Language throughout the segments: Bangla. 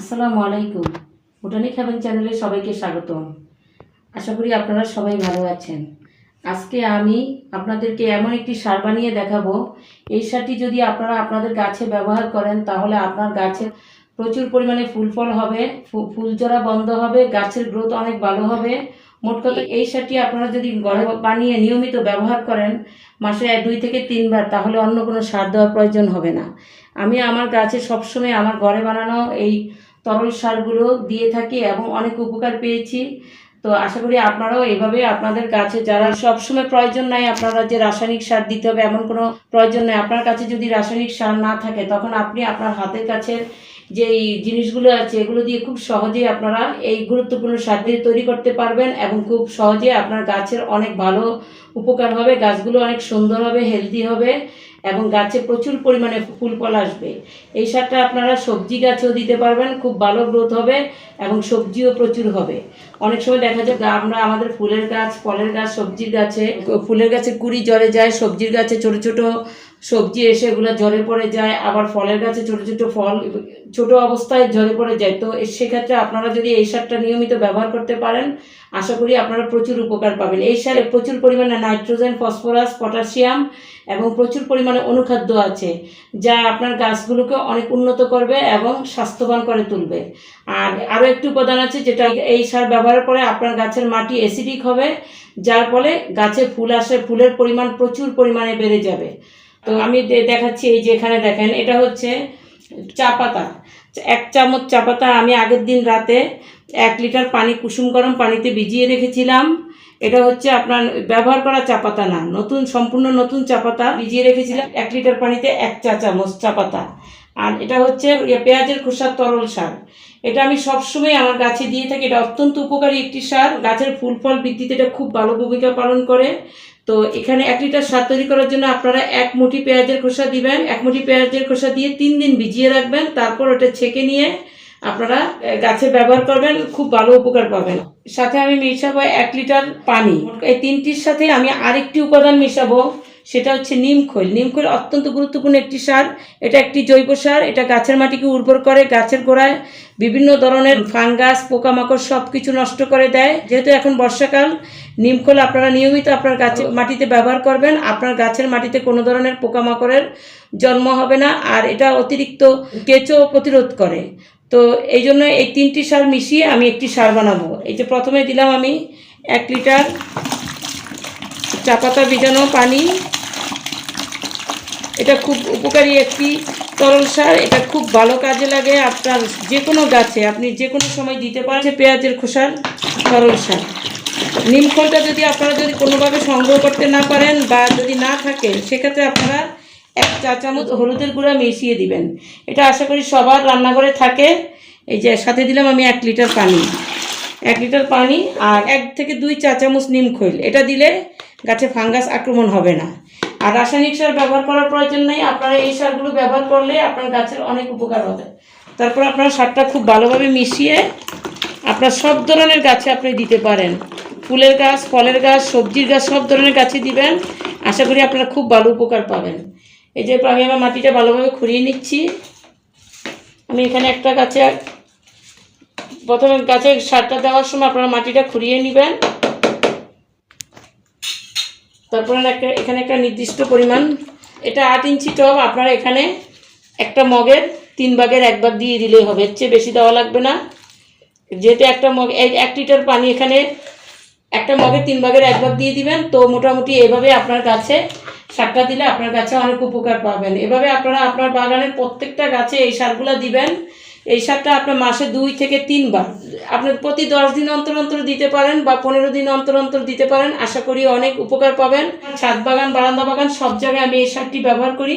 আসসালামু আলাইকুম। ভুটানি খাবেন চ্যানেলে সবাইকে স্বাগতম। আশা করি আপনারা সবাই ভালো আছেন। আজকে আমি আপনাদেরকে এমন একটি সার বানিয়ে দেখাবো। এই সারটি যদি আপনারা আপনাদের গাছে ব্যবহার করেন, তাহলে আপনার গাছে প্রচুর পরিমাণে ফুল ফল হবে ফুল জোড়া বন্ধ হবে, গাছের গ্রোথ অনেক ভালো হবে। মোট কথা, এই সারটি আপনারা যদি ঘরে বানিয়ে নিয়মিত ব্যবহার করেন, মাসে দুই থেকে তিনবার, তাহলে অন্য কোনো সার দেওয়ার প্রয়োজন হবে না। আমি আমার গাছে সবসময় আমার ঘরে বানানো এই তরল সারগুলো দিয়ে থাকি এবং অনেক উপকার পেয়েছি। তো আশা করি আপনারাও এভাবে আপনাদের গাছে যারা সবসময় প্রয়োজন নাই আপনারা যে রাসায়নিক সার দিতে হবে এমন কোনো প্রয়োজন নেই, আপনার কাছে যদি রাসায়নিক সার না থাকে তখন আপনি আপনার হাতের কাছে যে জিনিসগুলো আছে এগুলো দিয়ে খুব সহজেই আপনারা এই গুরুত্বপূর্ণ সার দিয়ে তৈরি করতে পারবেন এবং খুব সহজে আপনার গাছের অনেক ভালো উপকার হবে, গাছগুলো অনেক সুন্দর হবে হেলদি হবে। এবং গাছে প্রচুর পরিমাণে ফুল ফল আসবে। এই সারটা আপনারা সবজি গাছেও দিতে পারবেন, খুব ভালো গ্রোথ হবে এবং সবজিও প্রচুর হবে। অনেক সময় দেখা যায় আমরা আমাদের ফুলের গাছ, ফলের গাছ, সবজির গাছে ফুলের গাছে কুড়ি জ্বরে যায়, সবজির গাছে ছোট ছোট সবজি এসে এগুলো জ্বরে পড়ে যায়, আবার ফলের গাছে ছোট ছোট ফল, ছোট অবস্থায় জ্বরে পড়ে যায়। তো সেক্ষেত্রে আপনারা যদি এই সারটা নিয়মিত ব্যবহার করতে পারেন, আশা করি আপনারা প্রচুর উপকার পাবেন। এই সারে প্রচুর পরিমাণে নাইট্রোজেন, ফসফরাস, পটাশিয়াম এবং প্রচুর পরিমাণে অনুখাদ্য আছে, যা আপনার গাছগুলোকে অনেক উন্নত করবে এবং স্বাস্থ্যবান করে তুলবে। আর আরও একটি উপাদান আছে, যেটা এই সার ব্যবহারের পরে আপনার গাছের মাটি অ্যাসিডিক হবে, যার ফলে গাছে ফুল আসে, ফুলের পরিমাণ প্রচুর পরিমাণে বেড়ে যাবে। তো আমি দেখাচ্ছি, এই যে এখানে দেখেন, এটা হচ্ছে চা পাতা। এক চামচ চা পাতা আমি আগের দিন রাতে এক লিটার পানি, কুসুম গরম পানিতে ভিজিয়ে রেখেছিলাম। এটা হচ্ছে আপনার ব্যবহার করা চা পাতা না, নতুন, সম্পূর্ণ নতুন চা পাতা ভিজিয়ে রেখেছিলাম। এক লিটার পানিতে এক চা চামচ চা পাতা। আর এটা হচ্ছে ইয়ে পেঁয়াজের খোসার তরল সার। এটা আমি সবসময় আমার গাছে দিয়ে থাকি, এটা অত্যন্ত উপকারী একটি সার। গাছের ফুল ফল বৃদ্ধিতে এটা খুব ভালো ভূমিকা পালন করে। তো এখানে এক লিটার সার তৈরি করার জন্য আপনারা এক মুঠি পেঁয়াজের খোসা দিবেন, এক মুঠি পেঁয়াজের খোসা দিয়ে তিন দিন ভিজিয়ে রাখবেন, তারপর ওটা ছেঁকে নিয়ে আপনারা গাছে ব্যবহার করবেন, খুব ভালো উপকার পাবেন। সাথে আমি মিশাবো এক লিটার পানি। এই তিনটির সাথে আমি আরেকটি উপাদান মেশাবো। সেটা হচ্ছে নিমখৈল নিমখৈল অত্যন্ত গুরুত্বপূর্ণ একটি সার। এটা একটি জৈব সার। এটা গাছের মাটিকে উর্বর করে গাছের গোড়ায় বিভিন্ন ধরনের ফাঙ্গাস পোকামাকড় সব কিছু নষ্ট করে দেয়। যেহেতু এখন বর্ষাকাল নিমখোল আপনারা নিয়মিত আপনার গাছে মাটিতে ব্যবহার করবেন। আপনার গাছের মাটিতে কোনো ধরনের পোকামাকড়ের জন্ম হবে না। আর এটা অতিরিক্ত কেঁচো প্রতিরোধ করে। তো এই জন্য এই তিনটি সার মিশিয়ে আমি একটি সার বানাবো। এই যে প্রথমে দিলাম আমি এক লিটার চা পাতা ভিজানো পানি। এটা খুব উপকারী একটি তরল সার, এটা খুব ভালো কাজে লাগে আপনার যে কোনো গাছে, আপনি যে কোনো সময় দিতে পারেন পেঁয়াজের খোসার তরল সার। নিম খোলটা যদি আপনারা যদি কোনোভাবে সংগ্রহ করতে না পারেন বা যদি না থাকে সেক্ষেত্রে আপনারা এক চা চামচ হলুদের গুঁড়া মিশিয়ে দিবেন। এটা আশা করি সবার রান্নাঘরে থাকে। এই যে সাথে দিলাম আমি এক লিটার পানি। এক লিটার পানি আর এক থেকে দুই চা চামচ নিম খৈল। এটা দিলে গাছে ফাঙ্গাস আক্রমণ হবে না। আর রাসায়নিক সার ব্যবহার করার প্রয়োজন নেই, আপনারা এই সারগুলো ব্যবহার করলে আপনার গাছের অনেক উপকার হবে। তারপর আপনার সারটা খুব ভালোভাবে মিশিয়ে আপনার সব ধরনের গাছে আপনি দিতে পারেন। ফুলের গাছ, ফলের গাছ, সবজির গাছ, সব ধরনের গাছে দিবেন। আশা করি আপনারা খুব ভালো উপকার পাবেন। এই যে আমি আমার মাটিটা ভালোভাবে খুঁড়িয়ে নিচ্ছি। আমি এখানে একটা গাছে, প্রথমে গাছে সারটা দেওয়ার সময় আপনারা মাটিটা খুঁড়িয়ে নেবেন। তারপরে একটা, এখানে একটা নির্দিষ্ট পরিমাণ, এটা আট ইঞ্চি টব আপনারা এখানে একটা মগের তিন ভাগের এক ভাগ দিয়ে দিলেই হবে, এর চেয়ে বেশি দেওয়া লাগবে না। যেহেতু একটা মগ এক লিটার পানি এখানে একটা মগের তিন ভাগের এক ভাগ দিয়ে দিবেন, তো মোটামুটি এভাবে আপনার গাছে সারটা দিলে আপনার গাছে অনেক উপকার পাবেন। এভাবে আপনারা আপনার বাগানের প্রত্যেকটা গাছে এই সারগুলো দিবেন এই সারটা আপনার মাসে দুই থেকে তিনবার। আপনার প্রতি দশ দিন অন্তর অন্তর দিতে পারেন বা পনেরো দিন অন্তর অন্তর দিতে পারেন। আশা করি অনেক উপকার পাবেন। ছাদ বাগান, বারান্দা বাগান, সব জায়গায় আমি এই সারটি ব্যবহার করি।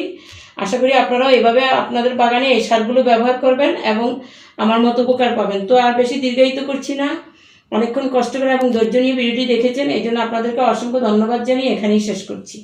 আশা করি আপনারাও এভাবে আপনাদের বাগানে এই সারগুলো ব্যবহার করবেন এবং আমার মতো উপকার পাবেন। তো আর বেশি দীর্ঘায়িত করছি না। অনেকক্ষণ কষ্ট করে এবং ধৈর্য নিয়ে ভিডিওটি দেখেছেন এই জন্য আপনাদেরকে অসংখ্য ধন্যবাদ জানিয়ে এখানেই শেষ করছি।